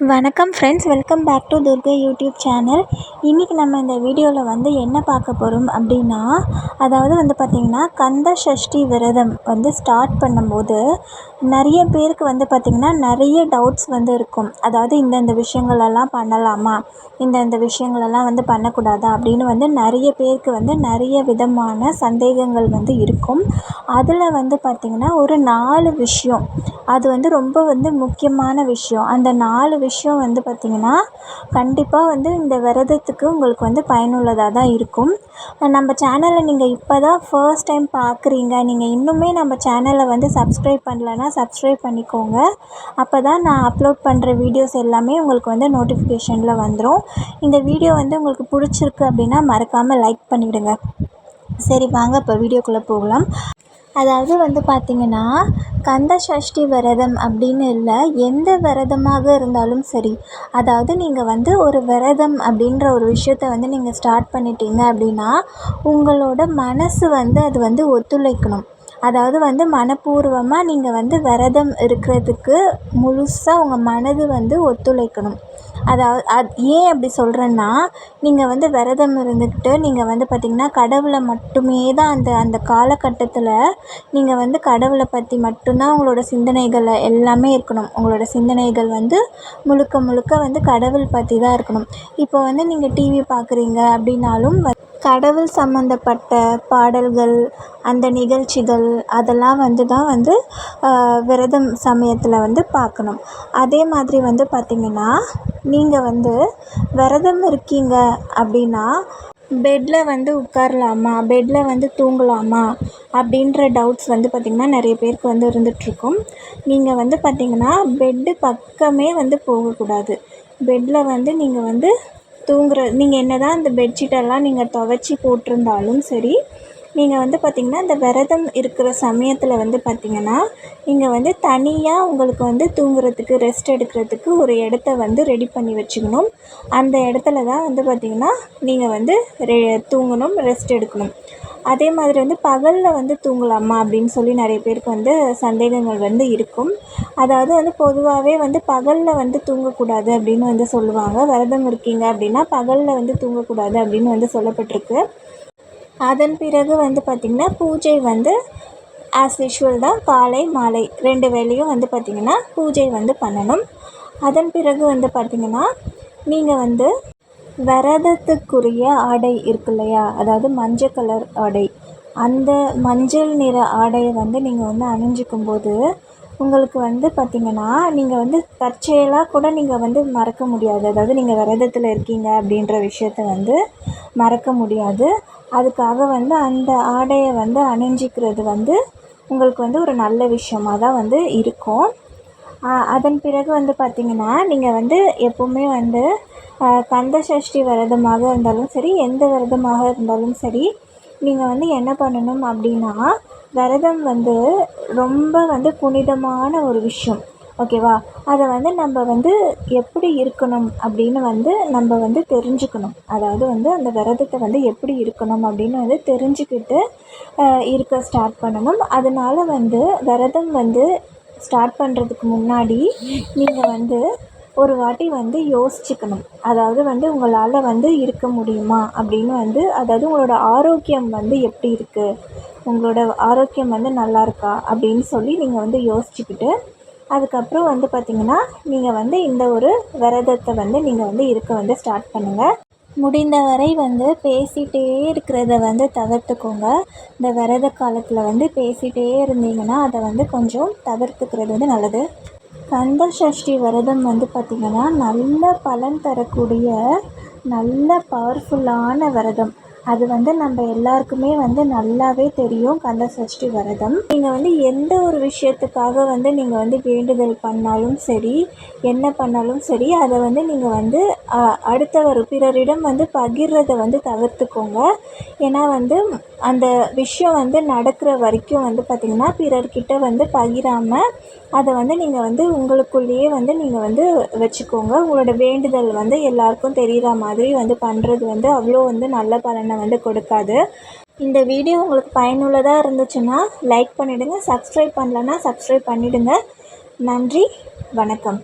வணக்கம் friends welcome back to Durga YouTube channel இன்றைக்கி நம்ம இந்த வீடியோவில் வந்து என்ன பார்க்க போகிறோம் அப்படின்னா அதாவது வந்து பார்த்திங்கன்னா கந்த சஷ்டி விரதம் வந்து ஸ்டார்ட் பண்ணும்போது நிறைய பேருக்கு வந்து பார்த்திங்கன்னா நிறைய டவுட்ஸ் வந்து இருக்கும். அதாவது இந்தந்த விஷயங்களெல்லாம் பண்ணலாமா? இந்தந்த விஷயங்களெல்லாம் வந்து பண்ணக்கூடாதா? அப்படின்னு வந்து நிறைய பேருக்கு வந்து நிறைய விதமான சந்தேகங்கள் வந்து இருக்கும். அதில் வந்து பார்த்திங்கன்னா ஒரு நாலு விஷயம் அது வந்து ரொம்ப வந்து முக்கியமான விஷயம். அந்த நாலு விஷயம் வந்து பார்த்திங்கன்னா கண்டிப்பாக வந்து இந்த விரதத்துக்கு உங்களுக்கு வந்து பயனுள்ளதாக தான் இருக்கும். நம்ம சேனலை நீங்கள் இப்போ தான் ஃபர்ஸ்ட் டைம் பார்க்குறீங்க நீங்கள் இன்னுமே நம்ம சேனலை வந்து சப்ஸ்கிரைப் பண்ணலன்னா சப்ஸ்கிரைப் பண்ணிக்கோங்க. அப்போ தான் நான் அப்லோட் பண்ணுற வீடியோஸ் எல்லாமே உங்களுக்கு வந்து நோட்டிஃபிகேஷனில் வந்துடும் இந்த வீடியோ வந்து உங்களுக்கு பிடிச்சிருக்கு அப்படின்னா மறக்காமல் லைக் பண்ணிவிடுங்க. சரி வாங்க இப்போ வீடியோக்குள்ளே போகலாம். அதாவது வந்து பார்த்திங்கன்னா கந்த சஷ்டி விரதம் அப்படின்னு இல்லை எந்த விரதமாக இருந்தாலும் சரி அதாவது நீங்கள் வந்து ஒரு விரதம் அப்படின்ற ஒரு விஷயத்த வந்து நீங்கள் ஸ்டார்ட் பண்ணிட்டீங்க அப்படின்னா உங்களோட மனசு வந்து அது வந்து ஒத்துழைக்கணும். அதாவது வந்து மனப்பூர்வமாக நீங்கள் வந்து விரதம் இருக்கிறதுக்கு முழுசாக உங்கள் மனது வந்து ஒத்துழைக்கணும். அதாவது அது ஏன் அப்படி சொல்கிறேன்னா நீங்கள் வந்து விரதம் இருந்துக்கிட்டு நீங்கள் வந்து பார்த்திங்கன்னா கடவுளை மட்டுமே தான் அந்த அந்த காலகட்டத்தில் நீங்கள் வந்து கடவுளை பற்றி மட்டும்தான் உங்களோட சிந்தனைகள் எல்லாமே இருக்கணும். உங்களோட சிந்தனைகள் வந்து முழுக்க முழுக்க வந்து கடவுள் பற்றி தான் இருக்கணும். இப்போ வந்து நீங்கள் டிவி பார்க்குறீங்க அப்படின்னாலும் கடவுள் சம்மந்தப்பட்ட பாடல்கள் அந்த நிகழ்ச்சிகள் அதெல்லாம் வந்து தான் வந்து விரதம் சமயத்தில் வந்து பார்க்கணும் அதே மாதிரி வந்து பார்த்திங்கன்னா நீங்கள் வந்து விரதம் இருக்கீங்க அப்படின்னா பெட்டில் வந்து உட்காரலாமா? பெட்டில் வந்து தூங்கலாமா? அப்படின்ற டவுட்ஸ் வந்து பார்த்திங்கன்னா நிறைய பேருக்கு வந்து இருந்துகிட்ருக்கும் நீங்கள் வந்து பார்த்திங்கன்னா பெட்டு பக்கமே வந்து போகக்கூடாது. பெட்டில் வந்து நீங்கள் வந்து தூங்குற நீங்கள் என்ன தான் அந்த பெட்ஷீட்டெல்லாம் நீங்கள் துவச்சி போட்டிருந்தாலும் சரி நீங்கள் வந்து பார்த்திங்கன்னா இந்த விரதம் இருக்கிற சமயத்தில் வந்து பார்த்திங்கன்னா நீங்கள் வந்து தனியாக உங்களுக்கு வந்து தூங்குறதுக்கு ரெஸ்ட் எடுக்கிறதுக்கு ஒரு இடத்த வந்து ரெடி பண்ணி வச்சுக்கணும். அந்த இடத்துல தான் வந்து பார்த்திங்கன்னா நீங்கள் வந்து ரெ தூங்கணும் ரெஸ்ட் எடுக்கணும். அதே மாதிரி வந்து பகலில் வந்து தூங்கலாமா அப்படின்னு சொல்லி நிறைய பேருக்கு வந்து சந்தேகங்கள் வந்து இருக்கும். அதாவது வந்து பொதுவாகவே வந்து பகலில் வந்து தூங்கக்கூடாது அப்படின்னு வந்து சொல்லுவாங்க. விரதம் இருக்கீங்க அப்படின்னா பகலில் வந்து தூங்கக்கூடாது அப்படின்னு வந்து சொல்லப்பட்டிருக்கு. அதன் பிறகு வந்து பார்த்திங்கன்னா பூஜை வந்து ஆஸ் யூஷுவல் தான் காலை மாலை ரெண்டு வேளையும் வந்து பார்த்திங்கன்னா பூஜை வந்து பண்ணணும். அதன் பிறகு வந்து பார்த்திங்கன்னா நீங்கள் வந்து விரதத்துக்குரிய ஆடை இருக்கு இல்லையா அதாவது மஞ்சள் கலர் ஆடை. அந்த மஞ்சள் நிற ஆடையை வந்து நீங்கள் வந்து அணிஞ்சிக்கும் போது உங்களுக்கு வந்து பார்த்திங்கன்னா நீங்கள் வந்து தற்செயலாக கூட நீங்கள் வந்து மறக்க முடியாது. அதாவது நீங்கள் விரதத்தில் இருக்கீங்க அப்படின்ற விஷயத்த வந்து மறக்க முடியாது. அதுக்காக வந்து அந்த ஆடையை வந்து அணிஞ்சிக்கிறது வந்து உங்களுக்கு வந்து ஒரு நல்ல விஷயமாக தான் வந்து இருக்கும். அதன் பிறகு வந்து பார்த்திங்கன்னா நீங்கள் வந்து எப்போவுமே வந்து கந்த சஷ்டி விரதமாக இருந்தாலும் சரி எந்த விரதமாக இருந்தாலும் சரி நீங்கள் வந்து என்ன பண்ணணும் அப்படின்னா விரதம் வந்து ரொம்ப வந்து புனிதமான ஒரு விஷயம். ஓகேவா அதை வந்து நம்ம வந்து எப்படி இருக்கணும் அப்படின்னு வந்து நம்ம வந்து தெரிஞ்சுக்கணும். அதாவது வந்து அந்த விரதத்தை வந்து எப்படி இருக்கணும் அப்படின்னு வந்து தெரிஞ்சுக்கிட்டு இருக்க ஸ்டார்ட் பண்ணணும். அதனால் வந்து விரதம் வந்து ஸ்டார்ட் பண்ணுறதுக்கு முன்னாடி நீங்கள் வந்து ஒரு வாட்டி வந்து யோசிச்சுக்கணும். அதாவது வந்து உங்களால் வந்து இருக்க முடியுமா அப்படின்னு வந்து அதாவது உங்களோட ஆரோக்கியம் வந்து எப்படி இருக்குது உங்களோட ஆரோக்கியம் வந்து நல்லா இருக்கா அப்படின்னு சொல்லி நீங்கள் வந்து யோசிச்சுக்கிட்டு அதுக்கப்புறம் வந்து பார்த்திங்கன்னா நீங்கள் வந்து இந்த ஒரு விரதத்தை வந்து நீங்கள் வந்து இருக்க வந்து ஸ்டார்ட் பண்ணுங்கள் முடிந்தவரை வந்து பேசிகிட்டே இருக்கிறத வந்து தவிர்த்துக்கோங்க. இந்த விரத காலத்தில் வந்து பேசிகிட்டே இருந்தீங்கன்னா அதை வந்து கொஞ்சம் தவிர்த்துக்கிறது வந்து நல்லது. கந்த சஷ்டி விரதம் வந்து பார்த்திங்கன்னா நல்ல பலன் தரக்கூடிய நல்ல பவர்ஃபுல்லான விரதம். அது வந்து நம்ம எல்லாருக்குமே வந்து நல்லாவே தெரியும் கந்த சஷ்டி விரதம். நீங்கள் வந்து எந்த ஒரு விஷயத்துக்காக வந்து நீங்கள் வந்து வேண்டுதல் பண்ணாலும் சரி என்ன பண்ணாலும் சரி அதை வந்து நீங்கள் வந்து அடுத்தவர் பிறரிடம் வந்து பகிர்றதை வந்து தவிர்த்துக்கோங்க. ஏன்னா வந்து அந்த விஷயம் வந்து நடக்கிற வரைக்கும் வந்து பார்த்திங்கன்னா பிறர்கிட்ட வந்து பகிராமல் அதை வந்து நீங்கள் வந்து உங்களுக்குள்ளேயே வந்து நீங்கள் வந்து வச்சுக்கோங்க. உங்களோட வேண்டுதல் வந்து எல்லாருக்கும் தெரிகிற மாதிரி வந்து பண்ணுறது வந்து அவ்வளோ வந்து நல்ல பலனை வந்து கொடுக்காது. இந்த வீடியோ உங்களுக்கு பயனுள்ளதாக இருந்துச்சுன்னா லைக் பண்ணிவிடுங்க சப்ஸ்கிரைப் பண்ணலன்னா சப்ஸ்கிரைப் பண்ணிவிடுங்க நன்றி வணக்கம்.